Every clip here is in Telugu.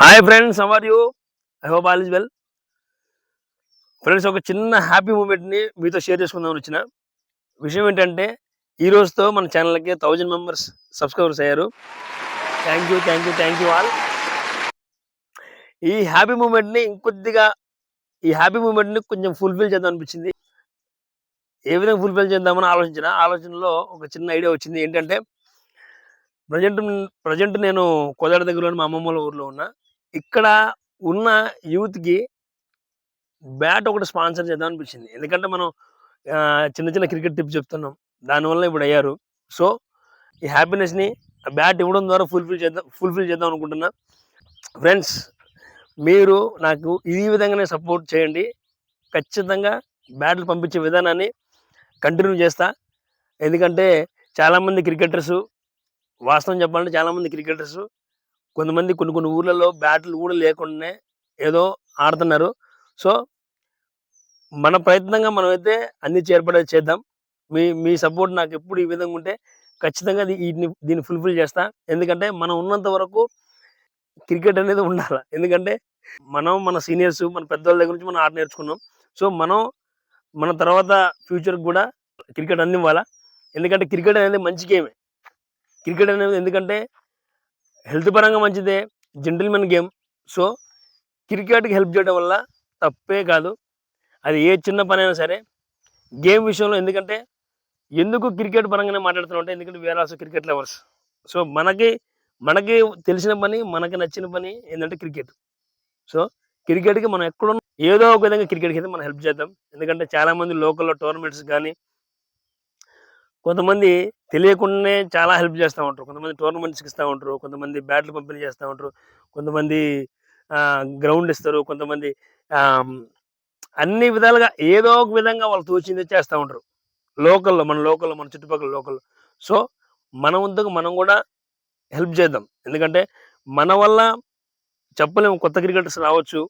Hi friends how are you I hope all is well friends ఒక చిన్న హ్యాపీ మూమెంట్ని మీతో షేర్ చేసుకుందామని వచ్చిన. విషయం ఏంటంటే ఈ రోజుతో మన ఛానల్కి థౌజండ్ మెంబర్స్ సబ్స్క్రైబర్స్ అయ్యారు. Thank you thank you thank you all ఈ హ్యాపీ మూమెంట్ని ఇంకొద్దిగా ఈ హ్యాపీ మూమెంట్ని కొంచెం ఫుల్ఫిల్ చేద్దాం అనిపించింది. ఏ విధంగా ఫుల్ఫిల్ చేద్దామని ఆలోచించిన? ఆలోచనలో ఒక చిన్న ఐడియా వచ్చింది. ఏంటంటే ప్రజెంట్ ప్రజెంట్ నేను కోదాడ దగ్గరలో మా అమ్మమ్మ వాళ్ళ ఊర్లో ఉన్నా. ఇక్కడ ఉన్న యూత్కి బ్యాట్ ఒకటి స్పాన్సర్ చేద్దాం అనిపించింది. ఎందుకంటే మనం చిన్న చిన్న క్రికెట్ టిప్స్ చెప్తున్నాం. దానివల్ల ఇప్పుడు అయ్యారు. సో ఈ హ్యాపీనెస్ని బ్యాట్ ఇవ్వడం ద్వారా ఫుల్ఫిల్ చేద్దాం ఫుల్ఫిల్ చేద్దాం అనుకుంటున్నా. ఫ్రెండ్స్ మీరు నాకు ఈ విధంగానే సపోర్ట్ చేయండి. ఖచ్చితంగా బ్యాట్లు పంపించే విధానాన్ని కంటిన్యూ చేస్తా. ఎందుకంటే చాలామంది క్రికెటర్స్ వాస్తవం చెప్పాలంటే చాలామంది క్రికెటర్స్ కొంతమంది కొన్ని కొన్ని ఊర్లలో బ్యాట్లు కూడా లేకుండానే ఏదో ఆడుతున్నారు. సో మన ప్రయత్నంగా మనమైతే అన్ని చేర్పడే చేద్దాం. మీ మీ సపోర్ట్ నాకు ఎప్పుడు ఈ విధంగా ఉంటే ఖచ్చితంగా వీటిని దీన్ని ఫుల్ఫిల్ చేస్తా. ఎందుకంటే మనం ఉన్నంత వరకు క్రికెట్ అనేది ఉండాలి. ఎందుకంటే మనం మన సీనియర్స్ మన పెద్దవాళ్ళ దగ్గర నుంచి మనం ఆట నేర్చుకున్నాం. సో మనం మన తర్వాత ఫ్యూచర్కి కూడా క్రికెట్ అందివ్వాలా? ఎందుకంటే క్రికెట్ అనేది మంచి గేమే. క్రికెట్ అనేది ఎందుకంటే హెల్త్ పరంగా మంచిదే జెంటిల్మెన్ గేమ్. సో క్రికెట్కి హెల్ప్ చేయడం వల్ల తప్పే కాదు. అది ఏ చిన్న పని అయినా సరే గేమ్ విషయంలో ఎందుకంటే ఎందుకు క్రికెట్ పరంగానే మాట్లాడుతున్నాం అంటే ఎందుకంటే వేరే ఆల్సో క్రికెట్ లవర్స్. సో మనకి మనకి తెలిసిన పని మనకి నచ్చిన పని ఏంటంటే క్రికెట్. సో క్రికెట్కి మనం ఎక్కడున్నా ఏదో ఒక విధంగా క్రికెట్కి అయితే మనం హెల్ప్ చేద్దాం. ఎందుకంటే చాలామంది లోకల్లో టోర్నమెంట్స్ కానీ కొంతమంది తెలియకుండానే చాలా హెల్ప్ చేస్తూ ఉంటారు. కొంతమంది టోర్నమెంట్స్కి ఇస్తూ ఉంటారు. కొంతమంది బ్యాట్లు పంపిణీ చేస్తూ ఉంటారు. కొంతమంది గ్రౌండ్ ఇస్తారు. కొంతమంది అన్ని విధాలుగా ఏదో ఒక విధంగా వాళ్ళు తోచింది చేస్తూ ఉంటారు. లోకల్లో మన లోకల్లో మన చుట్టుపక్కల లోకల్లో. సో మన వంతుకు మనం కూడా హెల్ప్ చేద్దాం. ఎందుకంటే మన వల్ల చెప్పలేము. కొత్త క్రికెటర్స్ రావచ్చు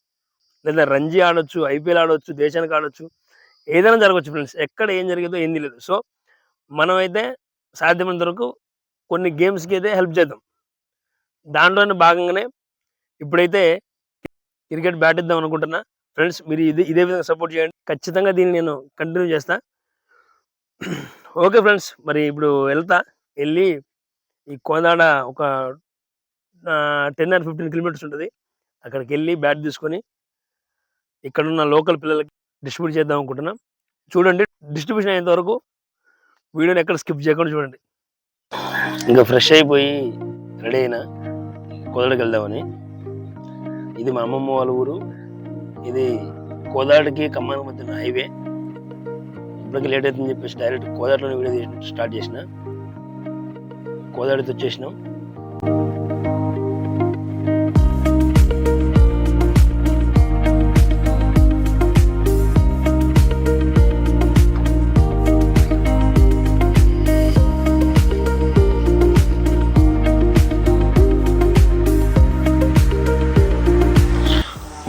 లేదా రంజీ ఆడొచ్చు ఐపీఎల్ ఆడొచ్చు దేశానికి ఆడొచ్చు ఏదైనా జరగవచ్చు ఫ్రెండ్స్. ఎక్కడ ఏం జరిగేదో ఏం తెలియదు సో మనమైతే సాధ్యమైనంత వరకు కొన్ని గేమ్స్కి అయితే హెల్ప్ చేద్దాం. దాంట్లోనే భాగంగానే ఇప్పుడైతే క్రికెట్ బ్యాట్ ఇద్దాం అనుకుంటున్నా. ఫ్రెండ్స్ మీరు ఇది ఇదే విధంగా సపోర్ట్ చేయండి. ఖచ్చితంగా దీన్ని నేను కంటిన్యూ చేస్తా. ఓకే ఫ్రెండ్స్ మరి ఇప్పుడు వెళ్తా. వెళ్ళి ఈ కోదాడ ఒక టెన్ ఆర్ ఫిఫ్టీన్ కిలోమీటర్స్ ఉంటుంది. అక్కడికి వెళ్ళి బ్యాట్ తీసుకొని ఇక్కడున్న లోకల్ పిల్లలకి డిస్ట్రిబ్యూట్ చేద్దాం అనుకుంటున్నాం. చూడండి డిస్ట్రిబ్యూషన్ అయ్యేంత వరకు వీడియోని ఎక్కడ స్కిప్ చేయకుండా చూడండి. ఇంకా ఫ్రెష్ అయిపోయి రెడీ అయినా కోదాడికి వెళ్దామని. ఇది మా అమ్మమ్మ వాళ్ళ ఊరు. ఇది కోదాడికి ఖమ్మానికి మధ్యన హైవే. ఇప్పటికి లేట్ అవుతుందని చెప్పేసి డైరెక్ట్ కోదాడిలోనే వీడియో స్టార్ట్ చేసిన. కోదాడితో వచ్చేసినాం.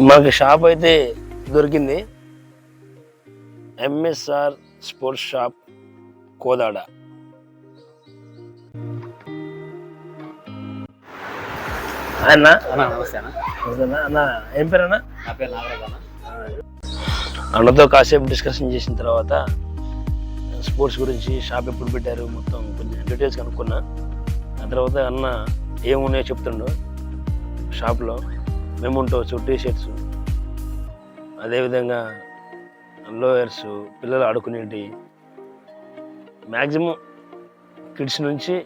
మనకి షాప్ అయితే దొరికింది. MSR sports shop Kodad. అన్న? అన్నా నమస్తే అన్న. అన్న. ఏం పేరు అన్న? నా పేరు నాగరాజ్ అన్న. అన్నతో కాసేపు డిస్కషన్ చేసిన తర్వాత స్పోర్ట్స్ గురించి షాప్ ఎప్పుడు పెట్టారు మొత్తం కొంచెం డీటెయిల్స్ కనుక్కున్నా. ఆ తర్వాత అన్న ఏమున్నాయో చెప్తుండు షాప్లో మెమోంటోస్ టీ షర్ట్స్ అదేవిధంగా లోయర్స్ పిల్లలు ఆడుకునేటి మ్యాక్సిమం కిడ్స్ నుంచి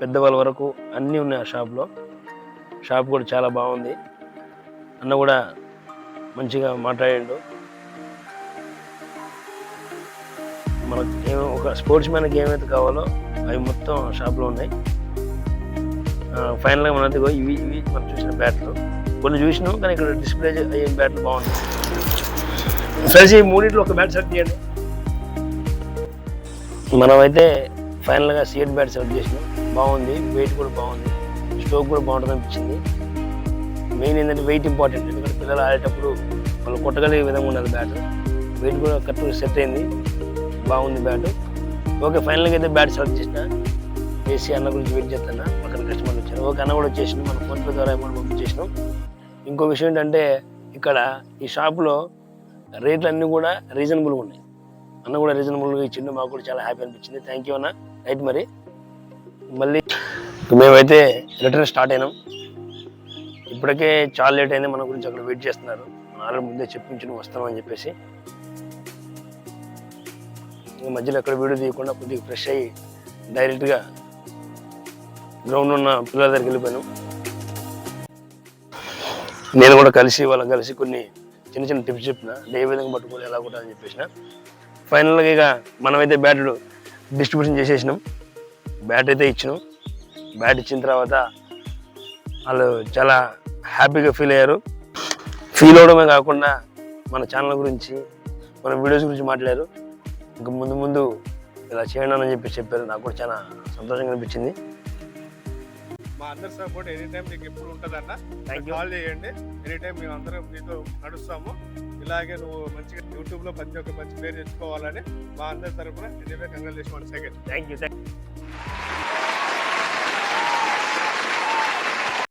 పెద్దవాళ్ళ వరకు అన్నీ ఉన్నాయి ఆ షాప్లో షాప్ కూడా చాలా బాగుంది. అన్న కూడా మంచిగా మాట్లాడాడు. మనకు ఏమో ఒక స్పోర్ట్స్ మ్యాన్కి ఏమైతే కావాలో అవి మొత్తం షాప్లో ఉన్నాయి. ఫైనల్గా మన ఇవి ఇవి మనం చూసిన బ్యాట్లు కొన్ని చూసినాం కానీ ఇక్కడ డిస్ప్లే అయ్యే బ్యాట్లు బాగుంది. ఫ్రెండ్స్ ఈ మూడింటిలో ఒక బ్యాట్ సెలెక్ట్ చేయండి. మనమైతే ఫైనల్గా సీఎట్ బ్యాట్ సెలెక్ట్ చేసినాం. బాగుంది వెయిట్ కూడా బాగుంది స్ట్రోక్ కూడా బాగుంటుంది అనిపించింది. మెయిన్ ఏంటంటే వెయిట్ ఇంపార్టెంట్ ఎందుకంటే పిల్లలు ఆడేటప్పుడు వాళ్ళు కొట్టగలిగే విధంగా ఉన్నది బ్యాట్ వెయిట్ కూడా కరెక్ట్గా సెట్ అయింది. బాగుంది బ్యాట్ ఓకే ఫైనల్గా అయితే బ్యాట్ సెలెక్ట్ చేసిన. చేసి అన్న గురించి వెయిట్ చేస్తున్నా. పక్కన కస్టమర్లు వచ్చారు. ఓకే అన్న కూడా వచ్చేసినాం మన ఫోన్పే ద్వారా అమౌంట్ పంపించేసినాం. ఇంకో విషయం ఏంటంటే ఇక్కడ ఈ షాప్లో రేట్లు అన్నీ కూడా రీజనబుల్గా ఉన్నాయి. అన్న కూడా రీజనబుల్గా ఇచ్చిండు మాకు కూడా చాలా హ్యాపీ అనిపించింది. థ్యాంక్ యూ అన్న. రైట్ మరి? మళ్ళీ మేమైతే రిటర్న్ స్టార్ట్ అయినాం. ఇప్పటికే చాలా లేట్ అయింది మన గురించి అక్కడ వెయిట్ చేస్తున్నారు. మన ఆల్రెడీ ముందే చెప్పించి వస్తామని చెప్పేసి. ఇంకా మధ్యలో ఎక్కడ వీడియో తీయకుండా కొద్దిగా ఫ్రెష్ అయ్యి డైరెక్ట్గా గ్రౌండ్ ఉన్న పిల్లల దగ్గరికి వెళ్ళిపోయాను. నేను కూడా కలిసి వాళ్ళకి కలిసి కొన్ని చిన్న చిన్న టిప్స్ చెప్పిన ఏ విధంగా పట్టుకోవాలి ఎలా కూడా అని చెప్పేసిన. ఫైనల్గా ఇక మనమైతే బ్యాట్ డిస్ట్రిబ్యూషన్ చేసేసినాం. బ్యాట్ అయితే ఇచ్చినాం. బ్యాట్ ఇచ్చిన తర్వాత వాళ్ళు చాలా హ్యాపీగా ఫీల్ అయ్యారు. ఫీల్ అవడమే కాకుండా మన ఛానల్ గురించి మన వీడియోస్ గురించి మాట్లాడారు. ఇంకా ముందు ముందు ఇలా చేయండి అని చెప్పి చెప్పారు. నాకు కూడా చాలా సంతోషంగా అనిపించింది. అందరి సపోర్ట్ ఎనీ టైం నీకు ఎప్పుడు ఉంటుందన్న కాల్ చేయండి. ఎనీ టైం మేము అందరం నీతో నడుస్తాము. ఇలాగే నువ్వు మంచిగా యూట్యూబ్లో ప్రతి ఒక్క మంచి పేరు తెచ్చుకోవాలని మా అందరి తరపున anyway congratulation second thank you